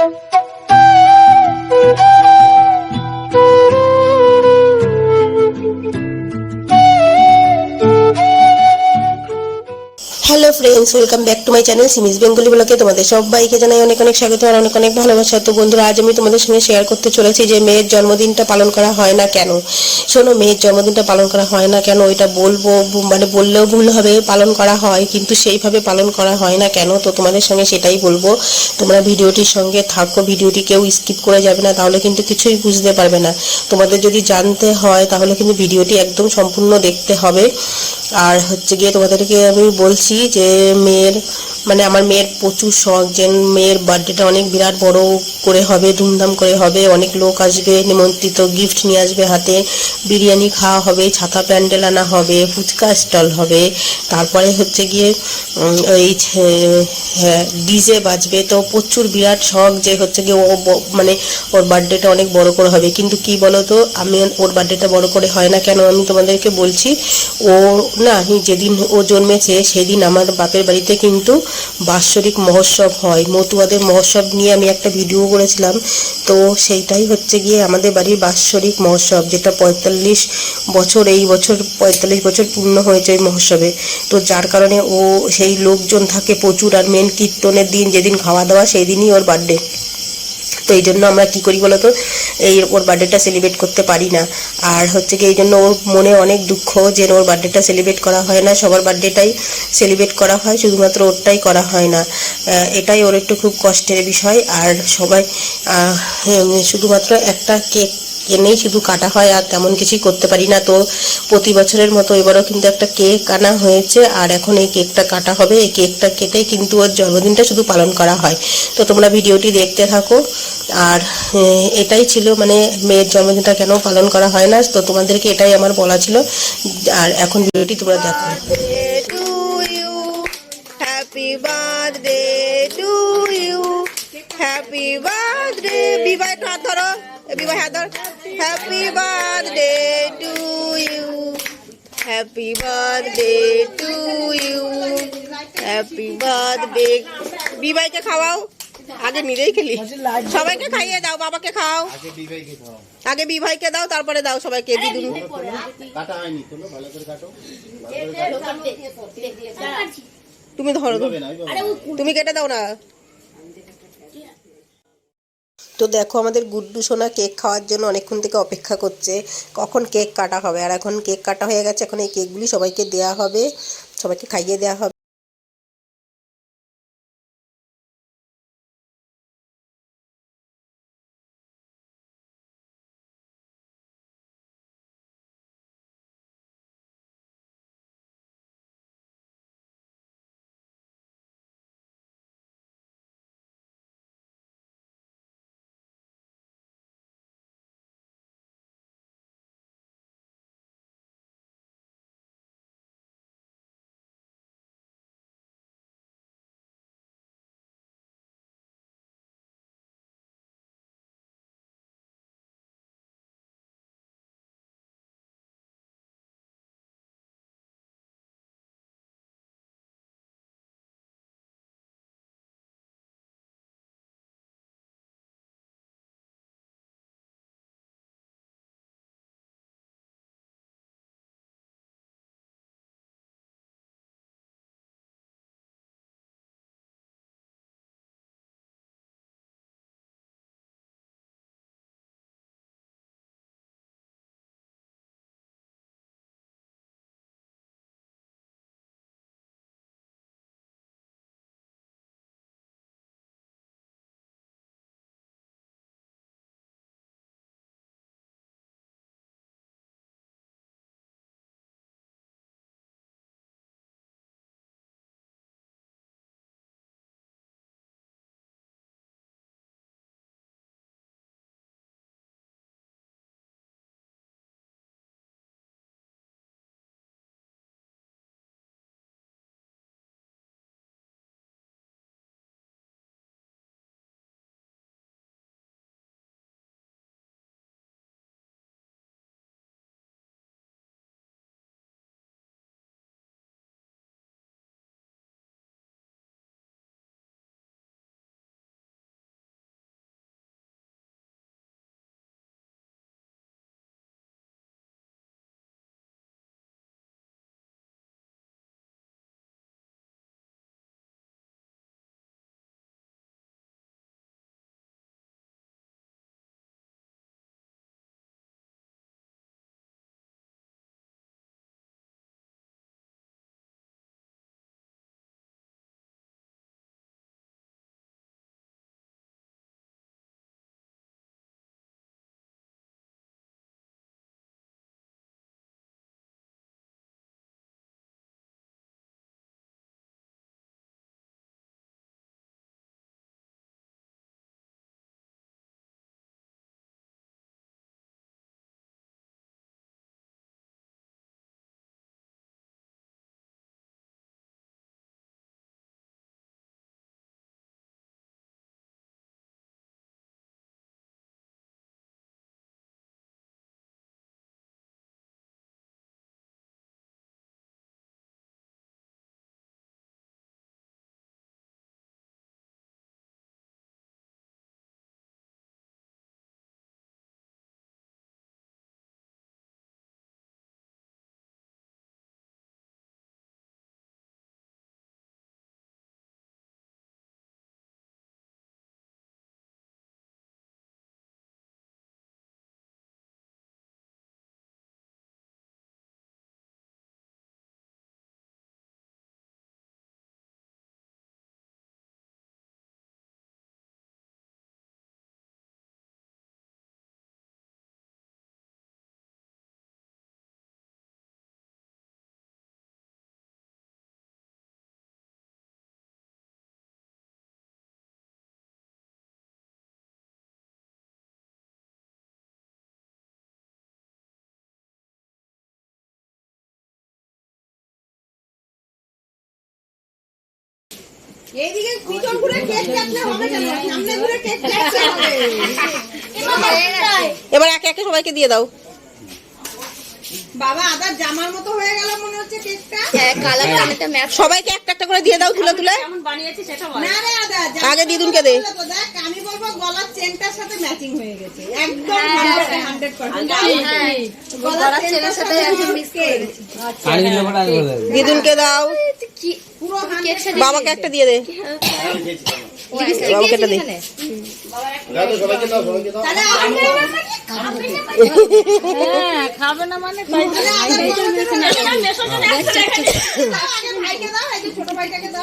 Thank you. Friends welcome back to my channel Simi's Bengali ব্লগে তোমাদের সবাইকে জানাই অনেক অনেক স্বাগত আর অনেক অনেক ভালোবাসা। তো বন্ধুরা, আজ আমি তোমাদের সঙ্গে শেয়ার করতে চলেছি যে মেয়ের জন্মদিনটা পালন করা হয় না কেন? শোনো, মেয়ের জন্মদিনটা পালন করা হয় না কেন? এটা বলব মানে বললেও ভুল হবে, পালন করা হয়, কিন্তু সেইভাবে পালন করা হয় না কেন? তো তোমাদের সঙ্গে সেটাই বলব। তোমরা ভিডিওটির সঙ্গে থাকো, ভিডিওটি কেউ স্কিপ করে যাবে না, তাহলে কিন্তু কিছুই বুঝতে পারবে না। তোমাদের যদি জানতে হয়, তাহলে কিন্তু ভিডিওটি একদম সম্পূর্ণ দেখতে হবে। আর হচ্ছে গিয়ে তোমাদেরকে আমি বলছি যে মেয়ের মানে আমার মেয়ের প্রচুর শখ যে মেয়ের বার্থডেটা অনেক বিরাট বড় করে হবে, ধুমধাম করে হবে। অনেক লোক আসবে, নিমন্ত্রিত গিফট নিয়ে আসবে হাতে। বিরিয়ানি খাওয়া হবে, ছাতা প্যান্ডেল আনা হবে, ফুচকা স্টল হবে। তারপরে হচ্ছে গিয়ে ওই ডিজে বাজবে। তো প্রচুর বিরাট শখ যে হচ্ছে গিয়ে ও মানে ওর বার্থডেটা অনেক বড় করে হবে। কিন্তু কি বলো তো আমি ওর বার্থডেটা বড় করে হয় না কেন? আমি তোমাদেরকে বলছি, ও না যেদিন ও জন্মেছে, সেদিন আমার বাপের বাড়িতে কিন্তু বাৎসরিক মহোৎসব হয়। মতুয়াদের মহোৎসব নিয়ে আমি একটা ভিডিও করেছিলাম। তো সেইটাই হচ্ছে গিয়ে আমাদের বাড়ির বাৎসরিক মহোৎসব, যেটা পঁয়তাল্লিশ বছর, এই বছর পঁয়তাল্লিশ বছর পূর্ণ হয়েছে ওই মহোৎসবে। তো যার কারণে ও সেই লোকজন থাকে প্রচুর। আর মেন কীর্তনের দিন যেদিন খাওয়া দাওয়া সেই দিনই ওর বার্থডে তো এই জন্য আমরা কি করি বলতো? এই ওর বার্থডেটা সেলিব্রেট করতে পারি না। আর হচ্ছে কি এই জন্য ওর মনে অনেক দুঃখ যে ওর বার্থডেটা সেলিব্রেট করা হয় না। সবার বার্থডেটাই সেলিব্রেট করা হয়, শুধুমাত্র ওরটাই করা হয় না। এটাই ওর একটু খুব কষ্টের বিষয়। আর সবাই শুধুমাত্র একটা কেক এনেই শুধু কাটা হয় আর তেমন কিছুই করতে পারি না। তো প্রতি বছরের মতো এবারও কিন্তু একটা কেক আনা হয়েছে। আর এখন এই কেকটা কাটা হবে। এই কেকটা কেটে কিন্তু ওর জন্মদিনটা শুধু পালন করা হয়। তো তোমরা ভিডিওটি দেখতে থাকো। আর এটাই ছিল মানে মেয়ের জন্মদিনটা কেন পালন করা হয় না, তো তোমাদেরকে এটাই আমার বলা ছিল। আর এখন ভিডিওটি তোমরা দেখো. Happy birthday to you. Happy birthday. বিবাহ হাত ধরো। বিবাহ ধর। Happy to you happy to you happy খাওয়াও। আগে নিজেই খেলি সবাইকে খাইয়ে দাও বাবাকে খাও আগে বিভাইকে দাও তারপরে দাও সবাইকে দিদুন কাটা হয়নি তোলো ভালো করে কাটো তুমি ধরো। তুমি কেটে দাও না তো দেখো আমাদের গুড্ডু সোনা কেক খাওয়ার জন্য অনেকক্ষণ থেকে অপেক্ষা করছে কখন কেক কাটা হবে আর এখন কেক কাটা হয়ে গেছে এখন এই কেকগুলি সবাইকে দেয়া হবে সবাইকে খাইয়ে দেওয়া হবে এবার একে একে সবাইকে দিয়ে দাও। বাবা আদার জামার মতো হয়ে গেল মনে হচ্ছে কেকটা। হ্যাঁ কালারটা ম্যাচ সবাইকে একটা একটা করে দিয়ে দাও তুলে। তুলে না রে আদা আগে দিদুনকে দে। আমি বলব গলার চেনটার সাথে ম্যাচিং হয়ে গেছে। একদম হ্যাঁ গলার চেনের সাথে একদম মিক্স করে দিয়েছি। দিদুনকে দাও। কি পুরো বাবাকে একটা দিয়ে দে। বাবাকে একটা দে। দাও সবাইকে দাও সবাইকে দাও। তাহলে আমি আগে ভাইকে দাও এই যে ছোট ভাইটাকে দাও।